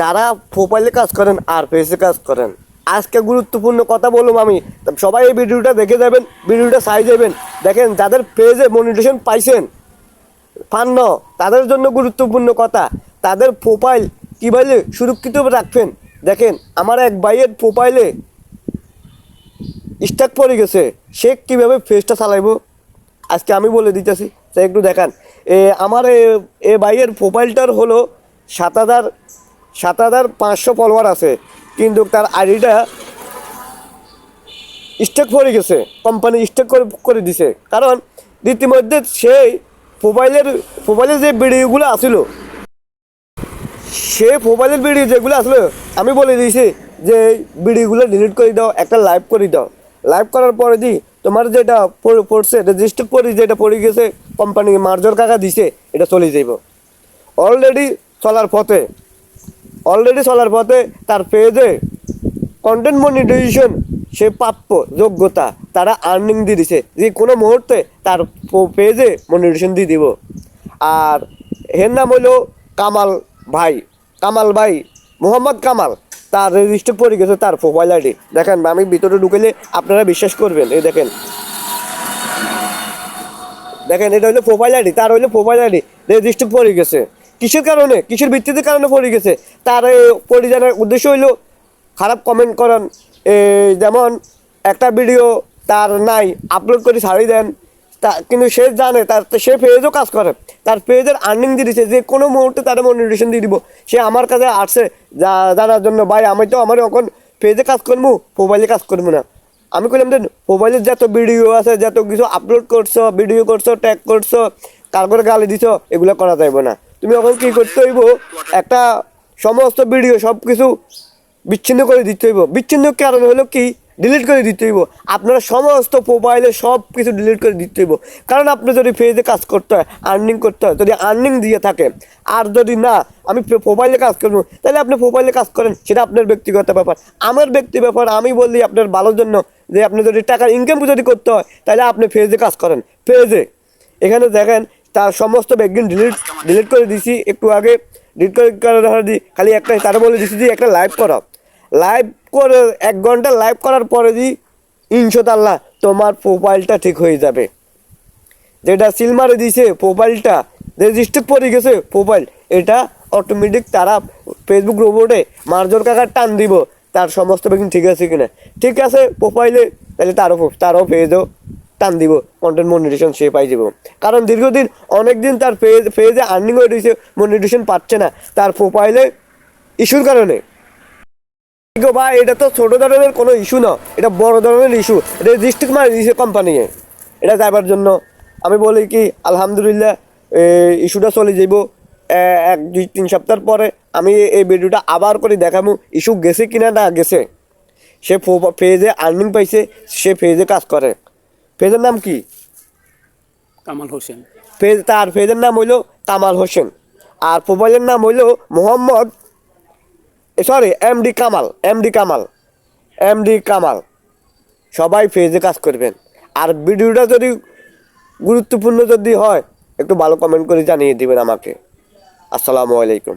যারা প্রোফাইলে কাজ করেন আর পেজে কাজ করেন, আজকে গুরুত্বপূর্ণ কথা বললাম আমি। সবাই এই ভিডিওটা দেখে যাবেন ভিডিওটা সাই যাবেন দেখেন, যাদের পেজে মনিটেশন পাইছেন, পান্ন, তাদের জন্য গুরুত্বপূর্ণ কথা, তাদের প্রোফাইল কীভাবে সুরক্ষিত রাখবেন? দেখেন, আমার এক ভাইয়ের প্রোফাইলে স্টাক পড়ে গেছে, সে কীভাবে ফেসটা চালাইবো? আজকে আমি বলে দিতেছি সে একটু দেখান। আমার এ ভাইয়ের প্রোফাইলটার হলো সাত হাজার সাত হাজার পাঁচশো ফলোয়ার আছে, কিন্তু তার আইডিটা স্টেক পড়ে গেছে কোম্পানি স্টেক করে করে দিছে। কারণ ইতিমধ্যে সেই মোবাইলের মোবাইলের যে ভিডিওগুলো আসলো সে মোবাইলের ভিডিও যেগুলো আসলো, আমি বলে দিয়েছি যে ভিডিওগুলো ডিলিট করে দাও, একটা লাইভ করে দাও। লাইভ করার পরে দি, তোমার যেটা পড়- পড়ছে রেজিস্টার করে যেটা পড়ে গেছে কোম্পানি মার্জর কাকা দিছে, এটা চলে যাইব। অলরেডি চলার পথে অলরেডি চলার পথে তার পেজে কন্টেন্ট মনিটাইজেশন সে প্রাপ্য যোগ্যতা তারা আর্নিং দিয়ে দিছে। যে কোনো মুহূর্তে তার পেজে মনিটাইজেশন দিয়ে দিব। আর এর নাম হলো কামাল ভাই। কামাল ভাই, মোহাম্মদ কামাল। তার রেজিস্টার পড়ে গেছে তার প্রোফাইল আইডি দেখেন, আমি ভিতরে ঢুকেলে আপনারা বিশ্বাস করবেন, এই দেখেন। দেখেন, এটা হলো প্রোফাইল আইডি তার হলো প্রোফাইল আইডি রেজিস্টার পড়ে গেছে। কিসের কারণে? কিসের ভিত্তিতে কারণে পড়ে গেছে? তার পড়ে জানার উদ্দেশ্য হইল, খারাপ কমেন্ট করেন যেমন একটা ভিডিও তার নাই আপলোড করে ছাড়িয়ে দেন। তা, কিন্তু সে জানে, তার, সে পেজও কাজ করে। তার পেজের আর্নিং দিয়ে দিচ্ছে যে কোনো মুহূর্তে তার মনিটেশন দিয়ে দিব। সে আমার কাছে আসছে, যা, জানার জন্য, ভাই, আমি তো আমার এখন পেজে কাজ করব মোবাইলে কাজ করব না। আমি কইলাম যে মোবাইলের যত ভিডিও আছে, যত কিছু আপলোড করছ ভিডিও করছ ট্যাগ করছ তারপরে গালি দিছো, এগুলো করা যাইব না। তুমি এখন কি করতে হইব? একটা সমস্ত ভিডিও সব কিছু বিচ্ছিন্ন করে দিতে হইব। বিচ্ছিন্ন কারণ হলো কি? ডিলিট করে দিতে হইব। আপনারা সমস্ত মোবাইলে সব কিছু ডিলিট করে দিতে হইব। কারণ আপনি যদি ফেজে কাজ করতে হয় আর্নিং করতে হয়, যদি আর্নিং দিয়ে থাকে, আর যদি না, আমি মোবাইলে কাজ করব, তাহলে আপনি মোবাইলে কাজ করেন, সেটা আপনার ব্যক্তিগত ব্যাপার। আমার ব্যক্তি ব্যাপার, আমি বললি আপনার ভালোর জন্য, যে আপনি যদি টাকার ইনকাম যদি করতে হয়, তাহলে আপনি ফেজে কাজ করেন। ফেজে এখানে দেখেন তার সমস্ত ব্যাকগ্রাউন্ড ডিলিট ডিলিট করে দিছি। একটু আগে ডিলিট করে খালি একটা তারা বলে দিছি যে একটা লাইভ করো। লাইভ করে এক ঘণ্টা লাইভ করার পরে দি ইনশাল্লাহ তোমার প্রোফাইলটা ঠিক হয়ে যাবে। যেটা সিল মারে দিছে প্রোফাইলটা রেজিস্টার পড়ে গেছে প্রোফাইল এটা অটোমেটিক তারা ফেসবুক রোবটে মার্জর কাকার টান দিব। তার সমস্ত বেগিন ঠিক আছে কিনা। ঠিক আছে প্রোফাইলে তাহলে তারও তারও পেজও টান দিব কন্টেন্ট মনিটেশন সে পাই যাব। কারণ দীর্ঘদিন অনেক দিন তার পেজ পেজে আর্নিং হয়ে রয়েছে মনিটেশন পাচ্ছে না, তার প্রোফাইলে ইস্যুর কারণে। ভাই, এটা তো ছোট ধরনের কোনো ইস্যু না, এটা বড় ধরনের ইস্যু রেজিস্ট্রিক মারি দিয়েছে কোম্পানি এটা যাবার জন্য আমি বলি কি, আলহামদুলিল্লাহ ইস্যুটা চলে যাব এক, দুই, তিন সপ্তাহ পরে আমি এই ভিডিওটা আবার করে দেখাবো ইস্যু গেছে কিনা না গেছে। সে পেজে আর্নিং পাইছে, সে পেজে কাজ করে। পেজের নাম কি? কামাল হোসেন। পেজ তার পেজের নাম হইল কামাল হোসেন। আর মোবাইলের নাম হইল Mohammad sorry MD Kamal MD Kamal MD Kamal. সবাই ফেজে কাজ করবেন। আর ভিডিওটা যদি গুরুত্বপূর্ণ যদি হয় একটু ভালো কমেন্ট করে জানিয়ে দিবেন আমাকে। আসসালামু আলাইকুম।